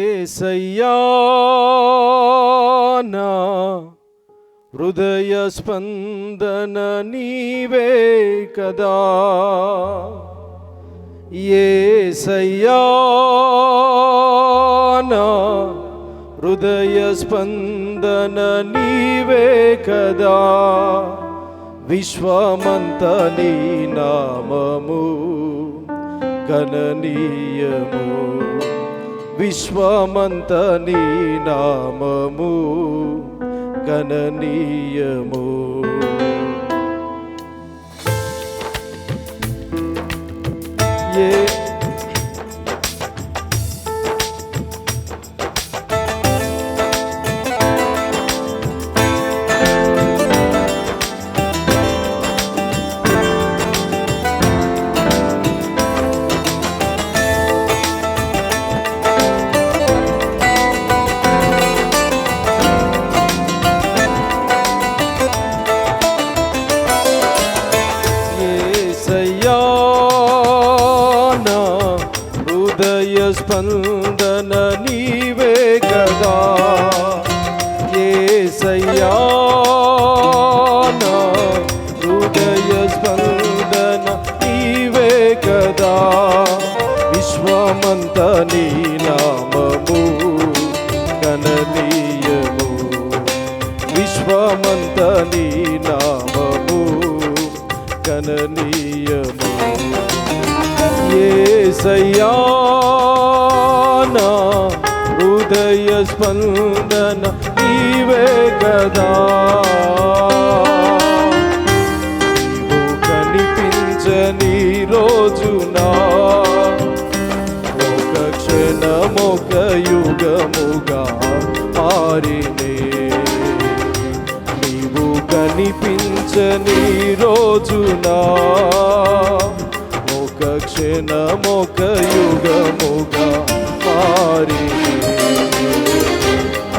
ఏసయ్యా హృదయ స్పందన నీవే కదా. ఏసయ్యా నా హృదయ స్పందన నీవే కదా. విశ్వమంత నీ నామము గణనీయము. విశ్వమంత నీ నామము గణనీయము. ఏ విశ్వమంత నీ నామము గణనీయము. ఏసయ్యా నా హృదయ స్పందన నీవే కదా. కనిపించని రోజునా ఒక క్షణమొక యుగముగా మారినే కనిపించని రోజున? ఒక క్షణమొక యుగముగా మారి.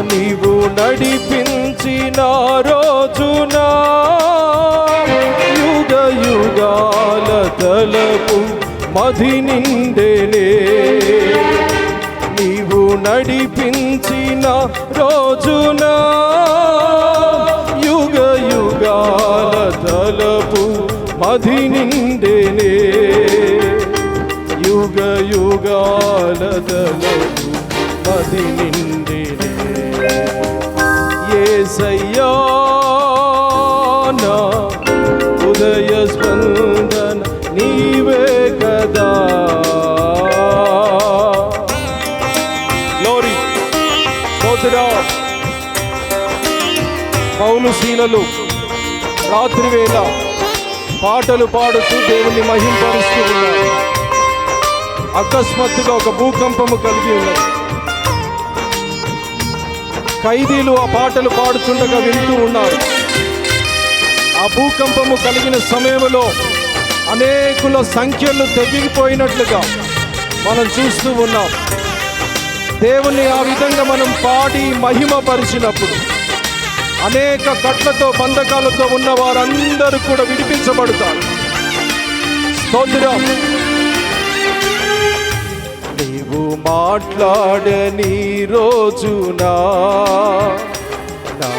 నీవు నడిపించిన రోజున? యుగ యుగాల తలపు మధి నిండెనే. నీవు నడిపించిన రోజునా? మధి నిండెనే యుగ యుగాల తలపు మధి నిండెనే ఏసయ్యా నా ఉదయ స్పందన నీవే కదా లోరి స్తోత్రం పౌలు శీలలు రాత్రి వేళ పాటలు పాడుతూ దేవుని మహింపరుస్తూ ఉన్నారు. అకస్మాత్తుగా ఒక భూకంపము కలిగి ఉన్నది. ఖైదీలు ఆ పాటలు పాడుతుండగా వింటూ ఉన్నారు. ఆ భూకంపము కలిగిన సమయంలో అనేకుల సంఖ్యలు తెగిపోయినట్లుగా మనం చూస్తూ ఉన్నాం. దేవుణ్ణి ఆ విధంగా మనం పాడి మహిమ పరిచినప్పుడు అనేక కట్లతో బంధకాలతో ఉన్న వారందరూ కూడా విడిపించబడతారు. స్తోత్రం. నీవు మాట్లాడని రోజునా నా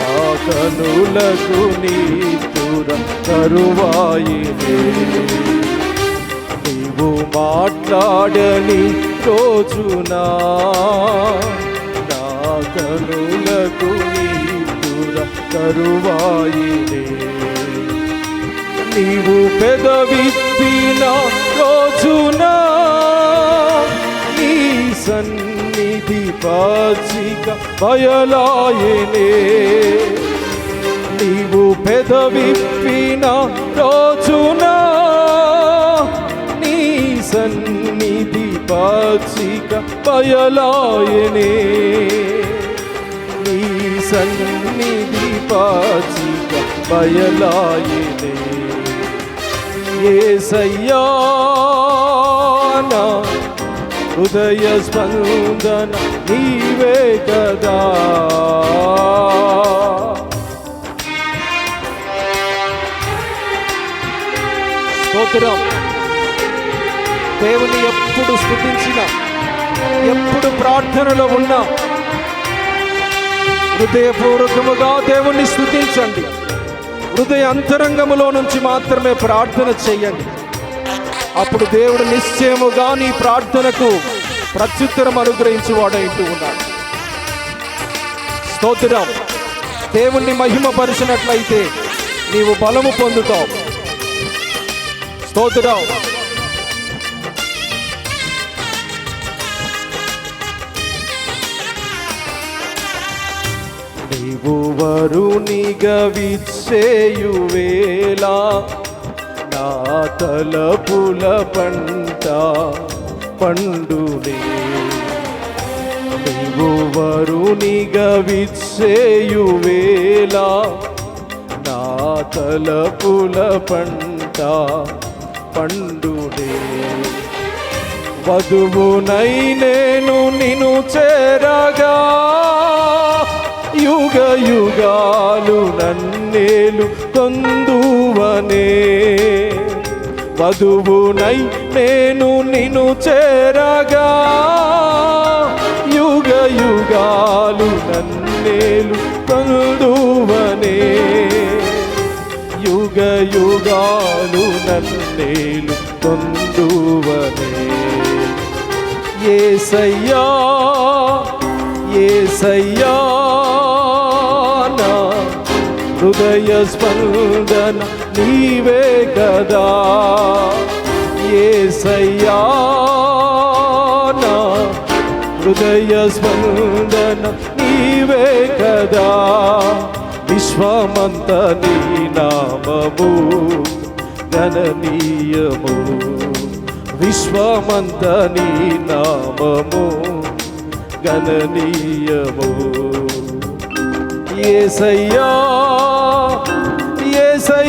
కనులకు నీ నీవు మాట్లాడని రోజునా నా కనులకు నీ తుర నీవు పెదవిప్పిన రోజున నీ సన్నిధి పాచిక బయలాయనే. నీవు పెదవిప్పిన రోజున నీ సన్నిధి పాచిక బయలాయనే. సన్నిధి పాచిక బయలాయనే. ఏసయ్యానా హృదయ స్పందన నీవే కదా. స్తోత్రం. దేవుని ఎప్పుడు స్థుతించిన ఎప్పుడు ప్రార్థనలో ఉన్నా హృదయపూర్వకముగా దేవుణ్ణి స్థుతించండి. హృదయ అంతరంగములో నుంచి మాత్రమే ప్రార్థన చేయండి. అప్పుడు దేవుడు నిశ్చయముగా నీ ప్రార్థనకు ప్రత్యుత్తరం అనుగ్రహించి వాడైంటూ ఉన్నాడు. స్తోత్రం. దేవుణ్ణి మహిమపరిచినట్లయితే నీవు బలము పొందుతావు. స్తోత్రం. నీవు వరుణిగా విచ్చేయువేలా నా తలపుల పంట పండులే నీవు వరుణిగా విచ్చేయువేలా నా తలపుల పంట పండుడే వధువునై నేను నిను చేరగా యుగ యుగాలు నన్నేలు కొందువనే వధువునై నేను నిన్ను చేరగా. యుగ యుగాలు నన్నేలు కొందువనే యుగ యుగాలు నన్నేలు పొందువనే. ఏసయ్యా ఏసయ్యా. నా హృదయ స్పందన నీవే కదా. ఏసయ్యా నా హృదయ స్పందన నీవే కదా. విశ్వమంత నీ నామము గణనీయము. విశ్వమంత నీ నామము గణనీయము. ఏసయ్యా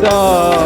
감사합니다.